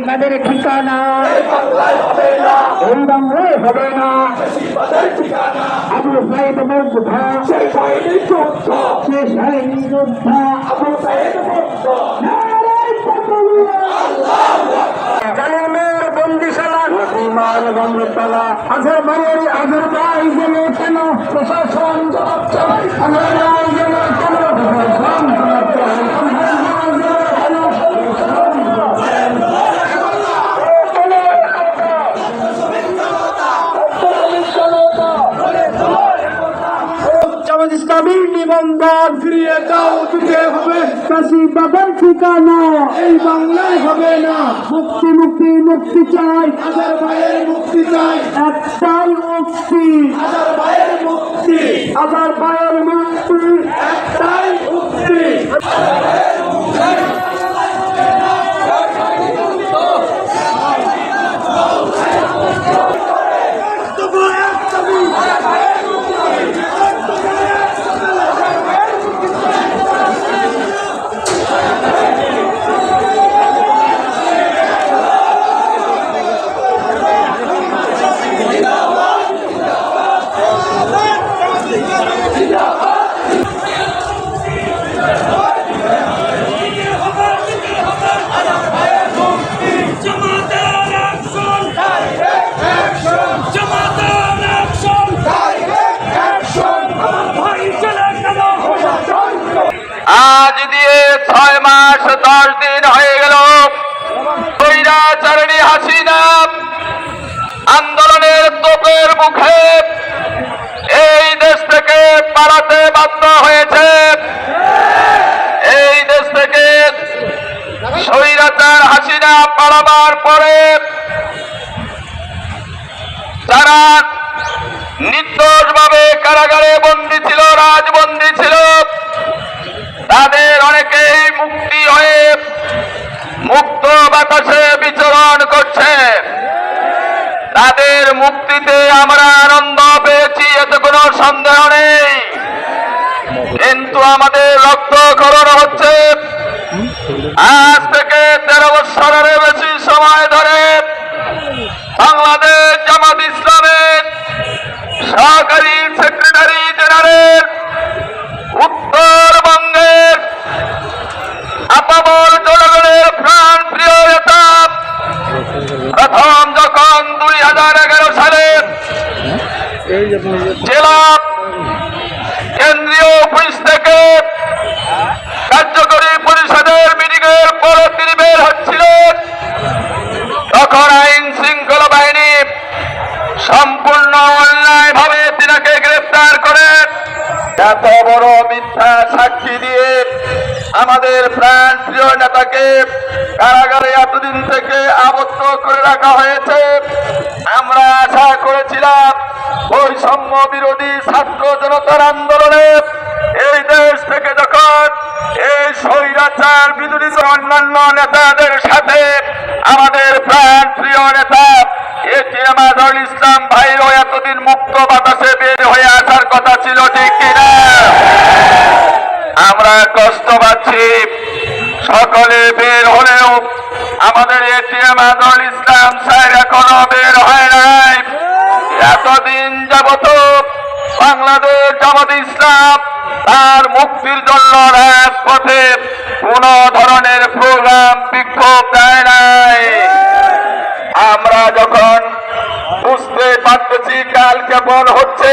মুসিবাদের ঠিকানা এরকম হয়ে হবে না আবু সাইদ মুর্দা সেই সাইদ মুর্দা সেই সাইদ মুর্দা আবু সাইদ মুর্দা নারায় বন্দিশালা আজের বাই গেলে কেন? প্রশাসন জবাব চাই আজের বাই গেলে কেন? প্রশাসন জবাব চাই ইসলামীর নিবন্ধন ফিরিয়ে দাও, দিতে হবে কাশি বাবার ঠিকানা। এই বাংলায় হবে না। মুক্তি মুক্তি মুক্তি চাই। হাজার ভাইয়ের মুক্তি চাই। একটাই মুক্তি। হাজার ভাইয়ের মুক্তি। হাজার ভাইয়ের মুক্তি। একটাই মুক্তি। তোপের মুখে এই দেশ থেকে পালাতে বাধ্য হয়েছে। এই দেশ থেকে স্বৈরাচার হাসিনা পালাবার পরে যারা নির্দোষভাবে কারাগারে বন্দী ছিল, রাজবন্দী ছিল। তাদের অনেকেই মুক্তি হয়ে মুক্ত বাতাসে মুক্তিতে আমরা আনন্দ পেয়েছি এতে কোনো সন্দেহ নেই। কিন্তু আমাদের রক্তক্ষরণ হচ্ছে। আজ থেকে তেরো বছরের বেশি সময় এত বড় মিথ্যা সাক্ষী দিয়ে আমাদের প্রাণ প্রিয় নেতাকে কারাগারে এতদিন থেকে আবদ্ধ করে রাখা হয়েছে। আমরা আশা করেছিলাম বৈষম্য বিরোধী ছাত্র জনতার আন্দোলনে এই দেশ থেকে যখন এই স্বৈরাচার বিরোধী অন্যান্য নেতাদের সাথে আমাদের প্রাণ প্রিয় নেতা এটিএম আজহারুল ইসলাম ভাইরও এতদিন মুক্ত বাতাসে বের হয়ে আসার কথা ছিল ঠিক কিনা আমরা কষ্ট পাচ্ছি সকলে বের হলেও আমাদের এটিএম আজহারুল ইসলাম স্যার এখনও বের হয় নাই। এতদিন যাবত বাংলাদেশ জামাত ইসলাম তার মুক্তির জন্য রাজপথে কোন ধরনের প্রোগ্রাম বিক্ষোভ দেয় নাই। আমরা যখন বুঝতে পারতেছি কাল কেমন হচ্ছে,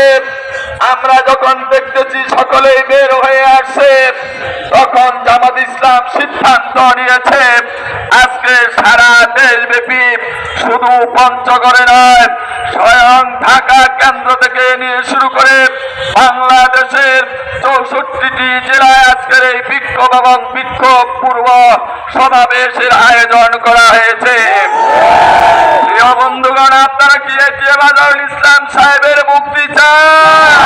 আমরা যখন দেখতেছি সকলেই বের হয়ে আসছে, তখন জামাত ইসলাম সিদ্ধান্ত নিয়েছে। আজকে সারা দেশব্যাপী শুধু পঞ্চগড়ে নয়, স্বয়ং ঢাকা কেন্দ্র থেকে নিয়ে শুরু করে বাংলাদেশের চৌষট্টিটি জেলায় আজকের এই বিক্ষোভ এবং বিক্ষোভ পূর্ব সমাবেশের আয়োজন করা হয়েছে। প্রিয় বন্ধুগণ, আপনারা কি এটিএম আজহারুল ইসলাম সাহেবের মুক্তি চান?